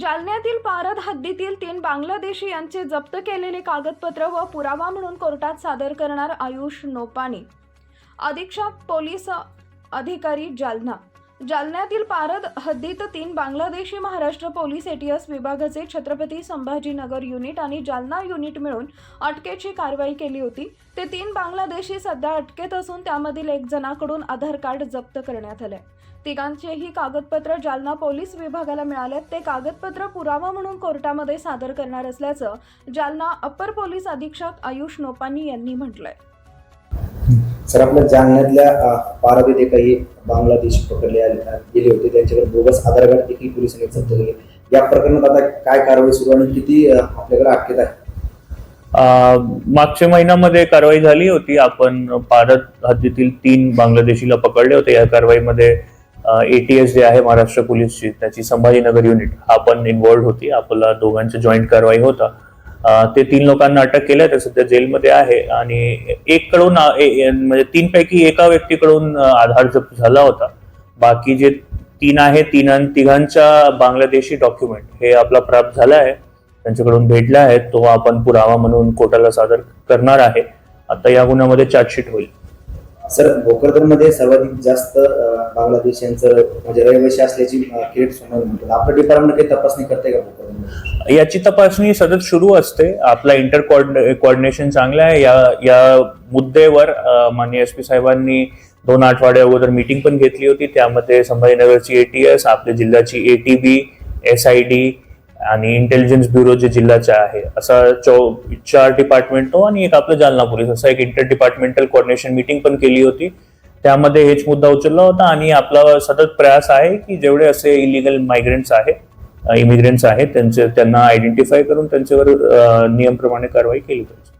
जालन्यातील पारद हद्दीतील तीन बांगलादेशी यांचे जप्त केलेले कागदपत्र व पुरावा म्हणून कोर्टात सादर करणार आयुष नोपानी. अधीक्षक पोलीस अधिकारी जालना. जालन्यातील पारद हद्दीत तीन बांगलादेशी महाराष्ट्र पोलीस एटीएस विभागाचे छत्रपती संभाजीनगर युनिट आणि जालना युनिट मिळून अटकेची कारवाई केली होती. ते तीन बांगलादेशी सध्या अटकेत असून त्यामधील एक जणाकडून आधार कार्ड जप्त करण्यात आले तिघांचेही कागदपत्र जालना पोलीस विभागाला मिळाले ते कागदपत्र पुरावा म्हणून कोर्टामध्ये सादर करणार असल्याचं जालना अप्पर पोलीस अधीक्षक आयुष नोपानी यांनी म्हटलंय. सर आपल्या जालन्यातल्या अ, पारद काही बांगलादेशी पकडले आले- गेले होते त्यांच्याकडे बोगस आधार कार्ड देखील पोलिसांनी जप्त केले. या प्रकरणात आता काय कारवाई सुरू आणि किती आपल्याकडे अटकेत आहे? मागच्या महिन्यामध्ये कारवाई झाली होती. आपण भारत हद्दीतील तीन बांगलादेशीला पकडले होते. या कारवाईमध्ये एटीएस जे आहे महाराष्ट्र पोलीसची त्याची संभाजीनगर युनिट हा पण इन्व्हॉल्ड होती. आपला दोघांची जॉईंट कारवाई होता. ते तीन लोकांना अटक केलं ते सध्या जेलमध्ये आहे. आणि एक कडून ए- म्हणजे तीन पैकी एका व्यक्तीकडून आधार जप्त झाला होता. बाकी जे तीन आहे तीन तिघांच्या बांगलादेशी डॉक्युमेंट हे आपला प्राप्त झाला आहे. त्यांच्याकडून भेटला आहे तो आपण पुरावा म्हणून कोर्टाला सादर करणार आहे. आता या गुन्ह्यामध्ये चार्जशीट होईल. सर भोकरदनमध्ये सर्वाधिक जास्त बांगलादेशांचं म्हणजे रहिवासी असल्याची अ, किरीट सोनवणे आपलं डिपार्टमेंट काही तपासणी करते का याची तपासणी सतत सुरू असते. आपला इंटर कोऑर्डिनेशन चांगलं आहे. या या मुद्द्यावर माननीय एस पी साहेबांनी दोन आठवड्या अगोदर मीटिंग पण घेतली होती. त्यामध्ये संभाजीनगरची एटीएस आपल्या जिल्ह्याची एटीबी एस आय डी आणि इंटेलिजन्स ब्युरो जे जिल्ह्याचा आहे. असा चौ चार डिपार्टमेंट तो आणि एक आपलं जालना पोलीस असा एक इंटर डिपार्टमेंटल कोऑर्डिनेशन मीटिंग पण केली होती. त्यामध्ये हेच मुद्दा उचलला होता आणि आपला सतत प्रयास आहे की जेवढे असे इलिगल मायग्रेंट्स आहे इमिग्रेंट्स आहेत त्यांचे त्यांना आयडेंटिफाय करून त्यांच्यावर नियमप्रमाणे कारवाई केली पाहिजे.